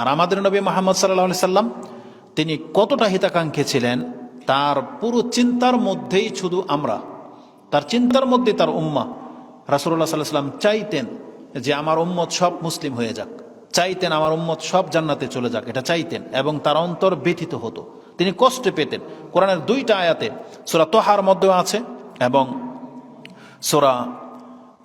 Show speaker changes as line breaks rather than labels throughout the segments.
আর আমাদের নবী মোহাম্মদ সাল্লাহ সাল্লাম, তিনি কতটা হিতাকাঙ্ক্ষী ছিলেন, তার পুরো চিন্তার মধ্যেই শুধু আমরা। তার চিন্তার মধ্যে তার উম্মা। রাসুল্লাহ সাল্লাহ সাল্লাম চাইতেন যে আমার উম্মত সব মুসলিম হয়ে যাক। চাইতেন আমার উম্মত সব জান্নাতে চলে যাক, এটা চাইতেন এবং তার অন্তর ব্যথিত হতো। তিনি কষ্ট পেতেন। কোরআনের দুইটা আয়াতে সোরা তোহার মধ্যেও আছে এবং সোরা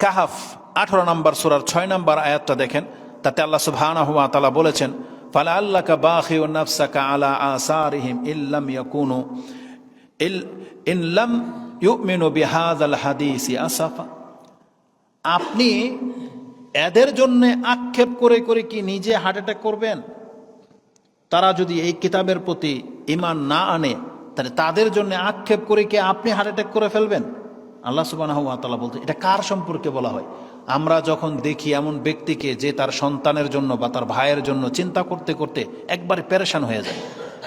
কাহাফ আঠারো নম্বর, সোরার ছয় নম্বর আয়াতটা দেখেন। তাতে আল্লাহ সুবহানাহু ওয়া তাআলা বলেছেন, ফালা আল্লাকা বাখিউ নাফসাকা আলা আসারিহিম ইল্লাম ইয়াকুনু ইল, ইন লাম ইউমিনু বিহাযাল হাদিসি আসাফা। আপনি এদের জন্য আক্ষেপ করে করে কি নিজে হার্ট অ্যাটাক করবেন? তারা যদি এই কিতাবের প্রতি ইমান না আনে, তাহলে তাদের জন্য আক্ষেপ করে কি আপনি হার্ট অ্যাটাক করে ফেলবেন? আল্লাহ সুবাহ তালা বলতে, এটা কার সম্পর্কে বলা হয়? আমরা যখন দেখি এমন ব্যক্তিকে যে তার সন্তানের জন্য বা তার ভাইয়ের জন্য চিন্তা করতে করতে একবারে পেরেশান হয়ে যায়।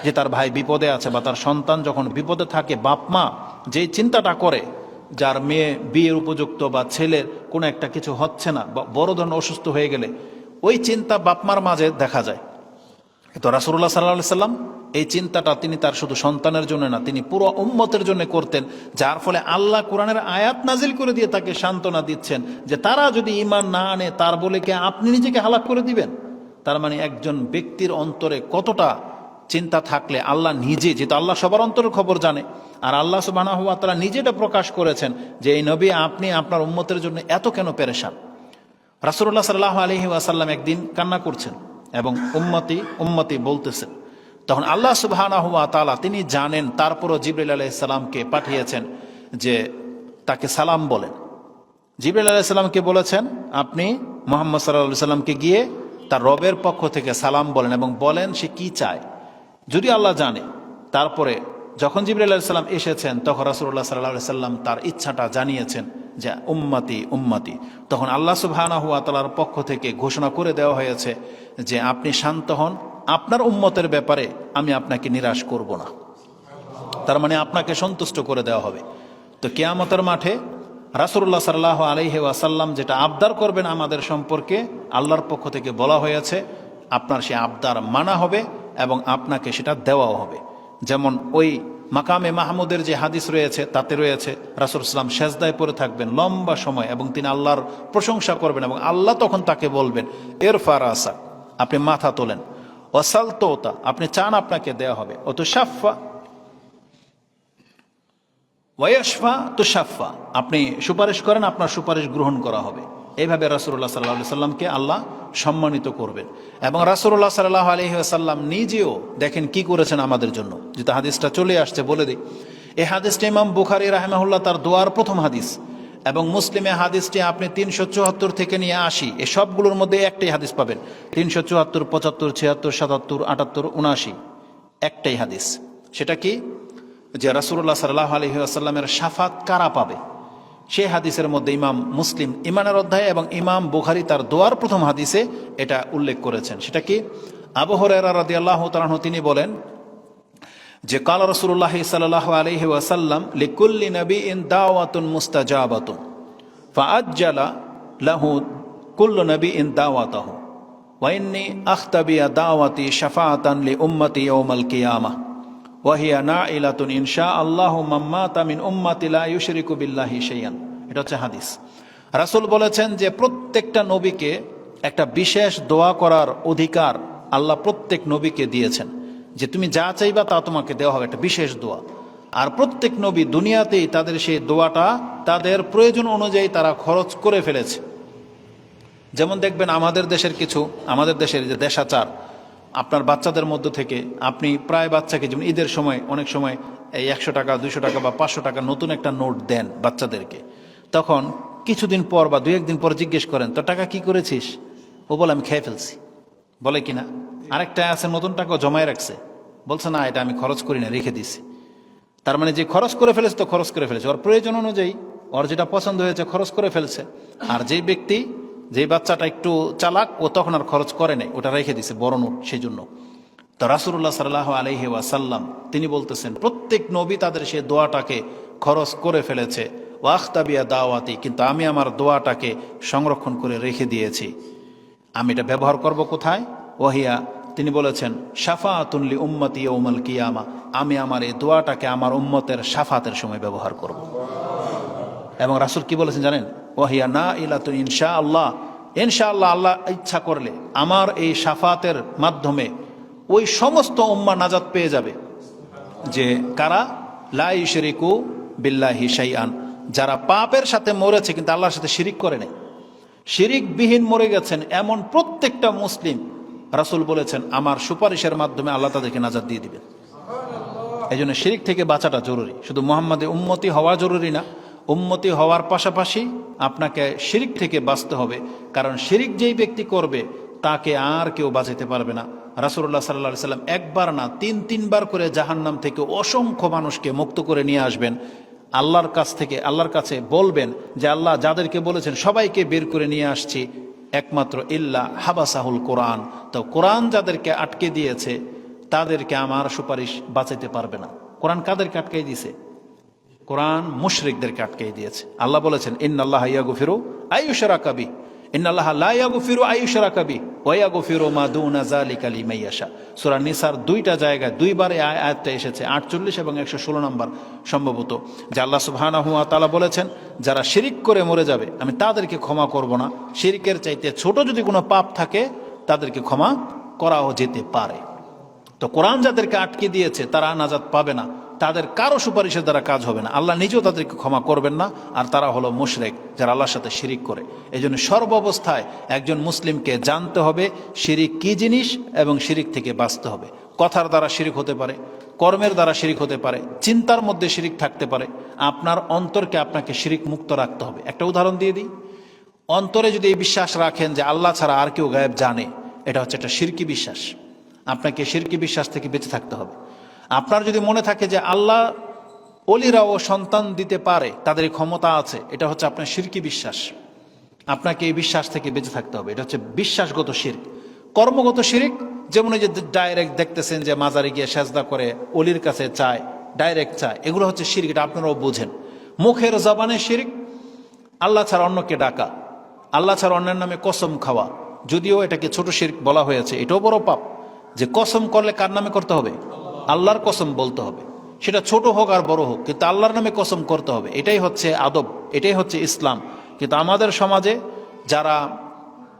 যে তার ভাই বিপদে আছে বা তার সন্তান যখন বিপদে থাকে, বাপ মা যেই চিন্তাটা করে, যার মেয়ে বিয়ের উপযুক্ত বা ছেলের কোনো একটা কিছু হচ্ছে না বা বড় ধরনের অসুস্থ হয়ে গেলে, ওই চিন্তা বাপমার মাঝে দেখা যায়। তো রাসুল্লাহ সাল্লাহ সাল্লাম এই চিন্তাটা তিনি তার শুধু সন্তানের জন্য না, তিনি পুরো উম্মতের জন্য করতেন, যার ফলে আল্লাহ কোরআনের আয়াত নাজিল করে দিয়ে তাকে সান্ত্বনা দিচ্ছেন যে তারা যদি ইমান না আনে, তার বলে কে আপনি নিজেকে হালাক করে দিবেন? তার মানে একজন ব্যক্তির অন্তরে কতটা চিন্তা থাকলে আল্লাহ নিজে, যেহেতু আল্লাহ সবার অন্তরের খবর জানে, আর আল্লাহ সুবাহ তারা নিজেটা প্রকাশ করেছেন যে, এই নবী, আপনি আপনার উম্মতের জন্য এত কেন পেরেশান? রাসুল্লাহ সাল্লাহ আলহি ওয়াসাল্লাম একদিন কান্না করছেন এবং উম্মতি উম্মতি বলতেছেন তখন আল্লাহ সুবাহানা হুয়া তালা তিনি জানেন, তারপরও জিবরিল আলাইসাল্লামকে পাঠিয়েছেন যে তাকে সালাম বলেন। জিবরিল আলাইসাল্লামকে বলেছেন? আপনি মোহাম্মদ সাল্লাহ সাল্লামকে গিয়ে তার রবের পক্ষ থেকে সালাম বলেন এবং বলেন সে কি চায়। যদি আল্লাহ জানে, তারপরে যখন জিবরিল আলাইসাল্লাম এসেছেন, তখন রাসুল্লাহ সাল্লাহ সাল্লাম তার ইচ্ছাটা জানিয়েছেন যে, উম্মাতি উম্মাতি। তখন আল্লাহ সুবহানা হুয়া তালার পক্ষ থেকে ঘোষণা করে দেওয়া হয়েছে যে, আপনি শান্ত হন আপনার উম্মতের ব্যাপারে আমি আপনাকে নিরাশ করব না। তার মানে আপনাকে সন্তুষ্ট করে দেওয়া হবে। তো কেয়ামতের মাঠে রাসুল্লাহ সাল্লাহ আলহি ওয়াসাল্লাম যেটা আবদার করবেন আমাদের সম্পর্কে, আল্লাহর পক্ষ থেকে বলা হয়েছে, আপনার সে আবদার মানা হবে এবং আপনাকে সেটা দেওয়াও হবে। যেমন ওই মাকামে মাহমুদের যে হাদিস রয়েছে, তাতে রয়েছে, রাসুল ইসলাম সেজদায় পরে থাকবেন লম্বা সময় এবং তিনি আল্লাহর প্রশংসা করবেন এবং আল্লাহ তখন তাকে বলবেন এর ফারাসা আপনি মাথা তোলেন। অসালতোতা আপনি চান আপনাকে দেয়া হবে। অত সাফা ওয়াশফা তো সাফা আপনি সুপারিশ করেন, আপনার সুপারিশ গ্রহণ করা হবে। এইভাবে রাসুল্লাহ সাল্লাহ সাল্লামকে আল্লাহ সম্মানিত করবেন। এবং রাসুল্লাহ সাল্লাহ আলহি আসাল্লাম নিজেও দেখেন কি করেছেন আমাদের জন্য। যেটা হাদিসটা চলে আসছে, বলে দিই। এই হাদিসটা ইমাম বুখারি রাহেমাহুল্লাহ তার দোয়ার প্রথম হাদিস। এবং মুসলিমে হাদিসটি আপনি তিনশো চুয়াত্তর থেকে নিয়ে আসি। এই সবগুলোর মধ্যে একটাই হাদিস পাবেন। তিনশো চুয়াত্তর, পঁচাত্তর, ছিয়াত্তর, সাতাত্তর, আটাত্তর, উনআশি। একটাই হাদিস। সেটা কি? যে রাসুল্লাহ সাল্লাহ আলহি আসাল্লামের সাফাত কারা পাবে? সেই হাদিসের মধ্যে ইমাম মুসলিম ইমানের অধ্যায় এবং ইমাম বুখারি তার দোয়ার প্রথম হাদিসে এটা উল্লেখ করেছেন। সেটা কি? আবহরেরা রাদি আল্লাহ তিনি বলেন যে কাল রসুল্লাহ সাল্লাহ আলহি ওয়াসাল্লাম, লিকুল্লি নবী ইন দাওয়াতুন মুস্তাজাবাতুন, ফাআজ্জালা লাহু কুল্লু নবী ইন দাওয়াতাহু ওয়াইন্নি আখতাবিয়া দাওয়াতি শাফাআতান লি উম্মতি ইয়াউমাল কিয়ামাহ ওয়াহিয়া না ইলাতুন ইনশা আল্লাহ মাম্মা তামিন উম্মাতিলা ইউশরিকু বিল্লাহি শাইয়ান এটা হচ্ছে হাদিস। রাসূল বলেছেন যে প্রত্যেকটা নবীকে একটা বিশেষ দোয়া করার অধিকার আল্লাহ প্রত্যেক নবীকে দিয়েছেন। যে তুমি যা চাইবা তা তোমাকে দেওয়া হবে, একটা বিশেষ দোয়া। আর প্রত্যেক নবী দুনিয়াতেই তাদের সেই দোয়াটা তাদের প্রয়োজন অনুযায়ী তারা খরচ করে ফেলেছে। যেমন দেখবেন আমাদের দেশের কিছু, আমাদের দেশের যে দেশাচার, আপনার বাচ্চাদের মধ্য থেকে আপনি প্রায় বাচ্চাকে, যেমন ঈদের সময় অনেক সময় এই একশো টাকা, দুইশো টাকা বা পাঁচশো টাকা নতুন একটা নোট দেন বাচ্চাদেরকে। তখন কিছুদিন পর বা দু একদিন পর জিজ্ঞেস করেন তো টাকা কি করেছিস? ও বলে, আমি খেয়ে ফেলছি। বলে কিনা? আরেকটা আছে, নতুন টাকা জমায় রাখছে। বলছে, না, এটা আমি খরচ করি না, রেখে দিছি। তার মানে যে খরচ করে ফেলেছে, তো খরচ করে ফেলেছে। ওর প্রয়োজন অনুযায়ী, ওর যেটা পছন্দ হয়েছে, খরচ করে ফেলছে। আর যেই ব্যক্তি যে বাচ্চাটা একটু চালাক, ও তখন আর খরচ করে নাই, ওটা রেখে দিছে, বড় নোট সেই জন্য তো রাসুল্লাহ সাল্লাহ আলহি ওয়াসাল্লাম, তিনি বলতেছেন, প্রত্যেক নবী তাদের সে দোয়াটাকে খরচ করে ফেলেছে। ওয়াখতাবিয়া দাওয়াতি, কিন্তু আমি আমার দোয়াটাকে সংরক্ষণ করে রেখে দিয়েছি। আমি এটা ব্যবহার করব কোথায়? ওহিয়া তিনি বলেছেন শাফাতুল্লি উম্মতি ওমল কিয়ামা আমি আমার এই দোয়াটাকে আমার উম্মতের সাফাতের সময় ব্যবহার করব। এবং রাসুল কি বলেছেন জানেন? ওয়াহিয়া না ইলা ইলাতুন ইনশা আল্লাহ ইনশা আল্লাহ আল্লাহ ইচ্ছা করলে আমার এই সাফাতের মাধ্যমে ওই সমস্ত উম্মা নাজাত পেয়ে যাবে। যে কারা? লাই শরিকু বিল্লাহি শাইআন, যারা পাপের সাথে মরেছে কিন্তু আল্লাহর সাথে শিরিক করে নাই। শিরিক বিহীন মরে গেছেন এমন প্রত্যেকটা মুসলিম রাসূল বলেছেন, আমার সুপারিশের মাধ্যমে আল্লাহ তাদেরকে নাজাত দিয়ে দিবেন। এই জন্য শিরিক থেকে বাঁচাটা জরুরি। শুধু মোহাম্মদে উন্মতি হওয়া জরুরি না উন্মতি হওয়ার পাশাপাশি আপনাকে শিরিক থেকে বাঁচতে হবে। কারণ শিরিক যেই ব্যক্তি করবে, তাকে আর কেউ বাঁচাতে পারবে না। রাসুল্লাহ সাল্লাহ সাল্লাম একবার না, তিন, তিনবার করে জাহান্নাম থেকে অসংখ্য মানুষকে মুক্ত করে নিয়ে আসবেন। আল্লাহর কাছ থেকে, আল্লাহর কাছে বলবেন যে, আল্লাহ যাদেরকে বলেছেন, সবাইকে বের করে নিয়ে আসছি। একমাত্র ইল্লা হাবাসাহুল কোরআন। তো কোরআন যাদেরকে আটকে দিয়েছে, তাদেরকে আমার সুপারিশ বাঁচাইতে পারবে না। কোরআন কাদেরকে আটকাই দিয়েছে? কোরআন মুশরিকদেরকে আটকাই দিয়েছে। আল্লাহ বলেছেন, ইন্নাল্লাহ কাবি কবি লা কাবি সূরা নিসার দুইটা জায়গায় দুইবার এই আয়- আয়াতটা এসেছে 48 এবং 116 নম্বর সম্ভবত, যে আল্লাহ সুবহানাহু ওয়া তাআলা বলেছেন, যারা শিরিক করে মরে যাবে, আমি তাদেরকে ক্ষমা করব না। শিরিকের চাইতে ছোট যদি কোনো পাপ থাকে, তাদেরকে ক্ষমা করাও যেতে পারে। তো কোরআন যাদেরকে আটকে দিয়েছে, তারা নাজাত পাবে না। তাদের কারও সুপারিশের দ্বারা কাজ হবে না। আল্লাহ নিজেও তাদেরকে ক্ষমা করবেন না, আর তারা হলো মুশরেক, যারা আল্লাহর সাথে শিরিক করে। এই জন্য সর্বাবস্থায় একজন মুসলিমকে জানতে হবে, শিরিক কি জিনিস এবং শিরিক থেকে বাঁচতে হবে। কথার দ্বারা শিরিক হতে পারে, কর্মের দ্বারা শিরিক হতে পারে, চিন্তার মধ্যে শিরিক থাকতে পারে। আপনার অন্তরকে আপনাকে শিরিক মুক্ত রাখতে হবে। একটা উদাহরণ দিয়ে দিই। অন্তরে যদি এই বিশ্বাস রাখেন যে আল্লাহ ছাড়া আর কেউ গায়েব জানে, এটা হচ্ছে একটা শিরকি বিশ্বাস। আপনাকে শিরকি বিশ্বাস থেকে বেঁচে থাকতে হবে। আপনার যদি মনে থাকে যে আল্লাহ অলিরাও সন্তান দিতে পারে, তাদের ক্ষমতা আছে, এটা হচ্ছে আপনার শিরকি বিশ্বাস। আপনাকে এই বিশ্বাস থেকে বেঁচে থাকতে হবে, এটা হচ্ছে বিশ্বাসগত শির্ক। কর্মগত শিরিক, যেমন এই যে ডাইরেক্ট দেখতেছেন যে মাজারে গিয়ে সেজদা করে, অলির কাছে চায় ডাইরেক্ট চায়, এগুলো হচ্ছে শিরিক, এটা আপনারাও বুঝেন। মুখের জবানে শিরিক, আল্লাহ ছাড়া অন্যকে ডাকা, আল্লাহ ছাড়া অন্যের নামে কসম খাওয়া, যদিও এটাকে ছোট শির বলা হয়েছে, এটাও বড় পাপ। যে কসম করলে কার নামে করতে হবে? আল্লাহর কসম বলতে হবে। সেটা ছোট হোক আর বড় হোক, কিন্তু আল্লাহর নামে কসম করতে হবে। এটাই হচ্ছে আদব, এটাই হচ্ছে ইসলাম। কিন্তু আমাদের সমাজে যারা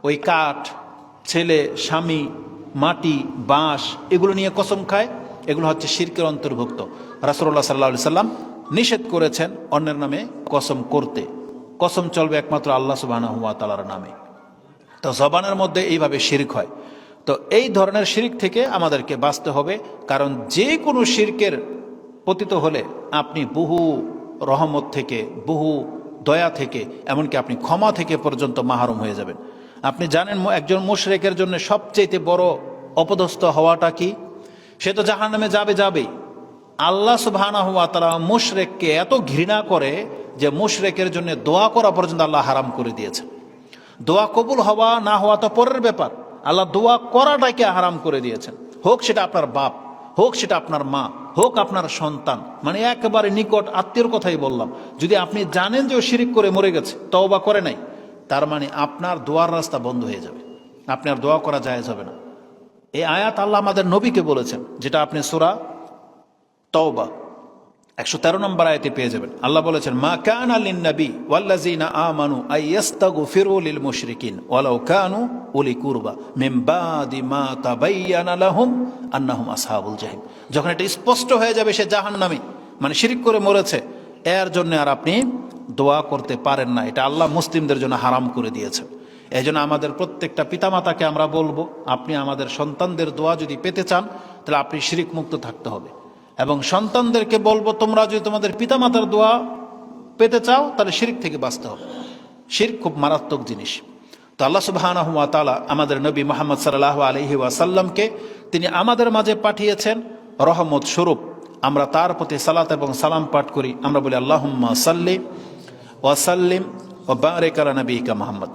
ওই কাঠ, ছেলে, স্বামী, মাটি, বাঁশ, এগুলো নিয়ে কসম খায়, এগুলো হচ্ছে শিরকের অন্তর্ভুক্ত। রাসুল্লাহ সাল্লাহ সাল্লাম নিষেধ করেছেন অন্যের নামে কসম করতে। কসম চলবে একমাত্র আল্লাহ সুবাহ তালার নামে। তো জবানের মধ্যে এইভাবে শিরিক হয়। তো এই ধরনের শিরিক থেকে আমাদেরকে বাঁচতে হবে, কারণ যে কোনো শিরকের পতিত হলে আপনি বহু রহমত থেকে, বহু দয়া থেকে, এমনকি আপনি ক্ষমা থেকে পর্যন্ত মাহারুম হয়ে যাবেন। আপনি জানেন একজন মুশরেকের জন্য সবচেয়ে বড় অপদস্থ হওয়াটা কি? সে তো জাহান নামে যাবে যাবেই। আল্লাহ সুবহানাহু ওয়া তাআলা মুশরেককে এত ঘৃণা করে যে মুশরেকের জন্য দোয়া করা পর্যন্ত আল্লাহ হারাম করে দিয়েছে দোয়া কবুল হওয়া না হওয়া তো পরের ব্যাপার। আল্লাহ দোয়া করাটাকে হারাম করে দিয়েছেন। হোক সেটা আপনার বাপ, হোক সেটা আপনার মা, হোক আপনার সন্তান মানে একেবারে নিকট আত্মীয়র কথাই বললাম। যদি আপনি জানেন যে ও শিরিক করে মরে গেছে, তওবা করে নাই, তার মানে আপনার দোয়ার রাস্তা বন্ধ হয়ে যাবে। আপনার দোয়া করা যায় হবে না। এই আয়াত আল্লাহ আমাদের নবীকে বলেছেন, যেটা আপনি সোরা তওবা একশো তেরো নম্বর আয়তে পেয়ে যাবেন। আল্লাহ বলেছেন, মা কান আলিন নবী ওয়াল্লাজিনা আমানু আইয়াস্তাগু ফিরু লিল মুশরিকিন ওয়ালাউ কানু উলি কুরবা মিন বাদি মা তাবাইয়ানা লাহুম আন্নাহুম আসহাবুল জাহিম। যখন এটা স্পষ্ট হয়ে যাবে, সে জাহান্নামী মানে শিরিক করে মরেছে, এর জন্য আর আপনি দোয়া করতে পারেন না। এটা আল্লাহ মুসলিমদের জন্য হারাম করে দিয়েছে এই জন্য আমাদের প্রত্যেকটা পিতামাতাকে আমরা বলব, আপনি আমাদের সন্তানদের দোয়া যদি পেতে চান, তাহলে আপনি শিরিক মুক্ত থাকতে হবে। এবং সন্তানদেরকে বলব, তোমরা যদি তোমাদের পিতামাতার দোয়া পেতে চাও, তাহলে শিরিক থেকে বাঁচতে হবে। শির খুব মারাত্মক জিনিস। তো আল্লাহ সুবহানাহু ওয়া আমাদের নবী মোহাম্মদ সাল্লাল্লাহু আলাইহি ওয়াসাল্লামকে তিনি আমাদের মাঝে পাঠিয়েছেন রহমত স্বরূপ। আমরা তার প্রতি সালাত এবং সালাম পাঠ করি। আমরা বলি, আল্লাহুম্মা সাল্লি ওয়াসাল্লিম ও বারেক নবী নবীকা মোহাম্মদ।